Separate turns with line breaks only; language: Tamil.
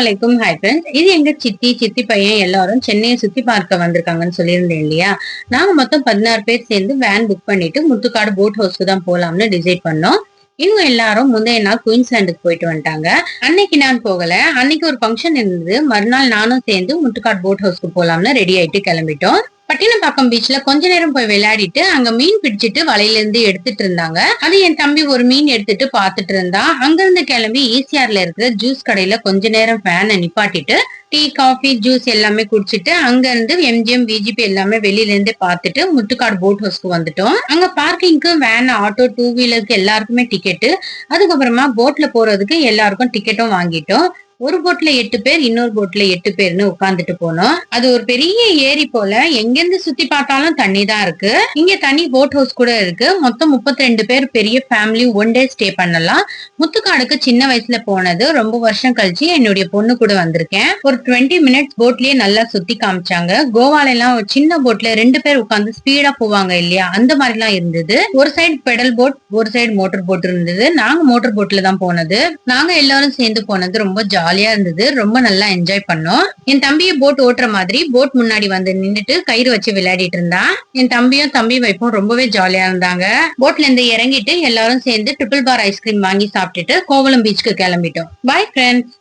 அலைக்கும். ஹாய் ஃப்ரெண்ட்ஸ் இது எங்க சித்தி சித்தி பையன் எல்லாரும் சென்னையை சுத்தி பார்க்க வந்திருக்காங்கன்னு சொல்லியிருந்தேன் இல்லையா? நாங்க மொத்தம் பதினாறு பேர் சேர்ந்து வேன் புக் பண்ணிட்டு முத்துக்காடு போட் ஹவுஸ்க்கு தான் போலாம்னு டிசைட் பண்ணோம். இவங்க எல்லாரும் முந்தைய நாள் குயின்ஸ்லாண்டுக்கு போயிட்டு வந்துட்டாங்க. அன்னைக்கு நான் போகல. அன்னைக்கு ஒரு ஃபங்க்ஷன் இருந்தது. மறுநாள் நானும் சேர்ந்து முத்துக்காடு போட் ஹவுஸ்க்கு போலாம்னு ரெடி ஆயிட்டு கிளம்பிட்டோம். பட்டினப்பாக்கம் பீச்ல கொஞ்ச நேரம் போய் விளையாடிட்டு அங்க மீன் பிடிச்சிட்டு வலையில இருந்து எடுத்துட்டு இருந்தாங்க. அது என் தம்பி ஒரு மீன் எடுத்துட்டு பாத்துட்டு இருந்தான் அங்க இருந்து கிளம்பி ஈசிஆர்ல இருக்கிற ஜூஸ் கடையில கொஞ்ச நேரம் ஃபேனை நிப்பாட்டிட்டு டீ காஃபி ஜூஸ் எல்லாமே குடிச்சிட்டு அங்க இருந்து எம்ஜிஎம் விஜிபி எல்லாமே வெளியில இருந்தே பார்த்துட்டு முட்டுக்காடு போட் ஹவுஸ்க்கு வந்துட்டோம். அங்க பார்க்கிங்க்கு வேன் ஆட்டோ டூ வீலருக்கு எல்லாருக்குமே டிக்கெட்டு அதுக்கப்புறமா போட்ல போறதுக்கு எல்லாருக்கும் டிக்கெட்டும் வாங்கிட்டோம். ஒரு போட்ல எட்டு பேர் இன்னொரு போட்ல எட்டு பேர்னு உட்காந்துட்டு போனோம். அது ஒரு பெரிய ஏரி போல. எங்கிருந்து சுத்தி பார்த்தாலும் தண்ணி தான் இருக்கு. இங்க தனி போட் ஹவுஸ் கூட இருக்கு. மொத்தம் முப்பத்தி ரெண்டு பேர் பெரிய ஃபேமிலி ஒன் டே ஸ்டே பண்ணலாம். முத்துக்காடுக்கு சின்ன வயசுல போனது. ரொம்ப வருஷம் கழிச்சு என்னுடைய பொண்ணு கூட வந்திருக்கேன். ஒரு டுவெண்ட்டி மினிட்ஸ் போட்லயே நல்லா சுத்தி காமிச்சாங்க. கோவால எல்லாம் ஒரு சின்ன போட்ல ரெண்டு பேர் உட்காந்து ஸ்பீடா போவாங்க இல்லையா? அந்த மாதிரி எல்லாம் இருந்தது. ஒரு சைடு பெடல் போட் ஒரு சைடு மோட்டர் போட் இருந்தது. நாங்க மோட்டர் போட்ல தான் போனது. நாங்க எல்லாரும் சேர்ந்து போனது ரொம்ப ஜாலியா இருந்தது. ரொம்ப நல்லா என்ஜாய் பண்ணோம். என் தம்பியை போட் ஓட்டுற மாதிரி போட் முன்னாடி வந்து நின்னுட்டு கயிறு வச்சு விளையாடிட்டு இருந்தான் என் தம்பியும் தம்பி வைப்பும் ரொம்பவே ஜாலியா இருந்தாங்க. போட்ல இருந்து இறங்கிட்டு எல்லாரும் சேர்ந்து ட்ரிபிள் பார் ஐஸ்கிரீம் வாங்கி சாப்பிட்டுட்டு கோவலம் பீச்சுக்கு கிளம்பிட்டோம். Bye friends